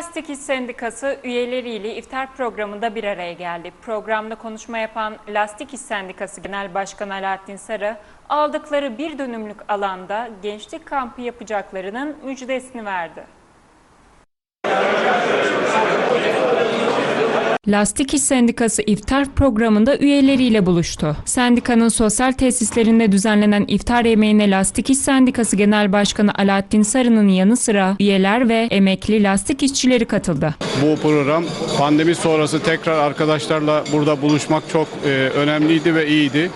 Lastik İş Sendikası üyeleriyle iftar programında bir araya geldi. Programda konuşma yapan Lastik İş Sendikası Genel Başkanı Alaaddin Sarı, aldıkları bir dönümlük alanda gençlik kampı yapacaklarının müjdesini verdi. Lastik İş Sendikası iftar programında üyeleriyle buluştu. Sendikanın sosyal tesislerinde düzenlenen iftar yemeğine Lastik İş Sendikası Genel Başkanı Alaaddin Sarı'nın yanı sıra üyeler ve emekli lastik işçileri katıldı. Bu program pandemi sonrası tekrar arkadaşlarla burada buluşmak çok e, önemliydi ve iyiydi.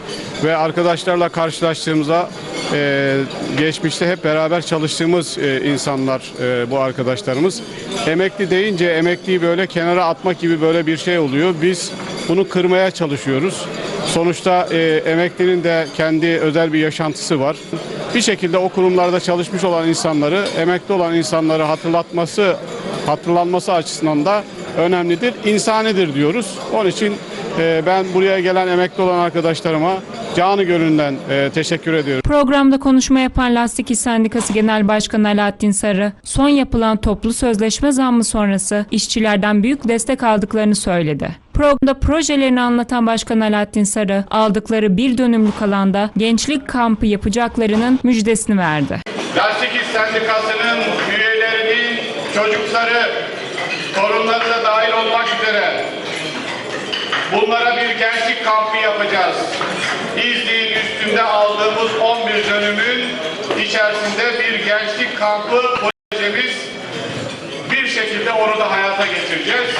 Ve arkadaşlarla karşılaştığımızda e, geçmişte hep beraber çalıştığımız e, insanlar e, bu arkadaşlarımız. Emekli deyince emekliyi böyle kenara atmak gibi böyle bir şey oluyor. Biz bunu kırmaya çalışıyoruz. Sonuçta e, emeklinin de kendi özel bir yaşantısı var. Bir şekilde o kurumlarda çalışmış olan insanları, emekli olan insanları hatırlatması, hatırlanması açısından da önemlidir. İnsanidir diyoruz. Onun için e, ben buraya gelen emekli olan arkadaşlarıma canı gönülden e, teşekkür ediyorum. Programda konuşma yapan Lastik İş Sendikası Genel Başkanı Alaaddin Sarı, son yapılan toplu sözleşme zammı sonrası işçilerden büyük destek aldıklarını söyledi. Programda projelerini anlatan Başkan Alaaddin Sarı, aldıkları bir dönümlük alanda gençlik kampı yapacaklarının müjdesini verdi. Lastik İş Sendikası'nın üyelerinin çocukları, torunları da dahil olmak üzere bunlara bir gençlik kampı yapacağız. İzliğin üstünde aldığımız 11 dönümün içerisinde bir gençlik kampı projemiz bir şekilde onu da hayata geçireceğiz.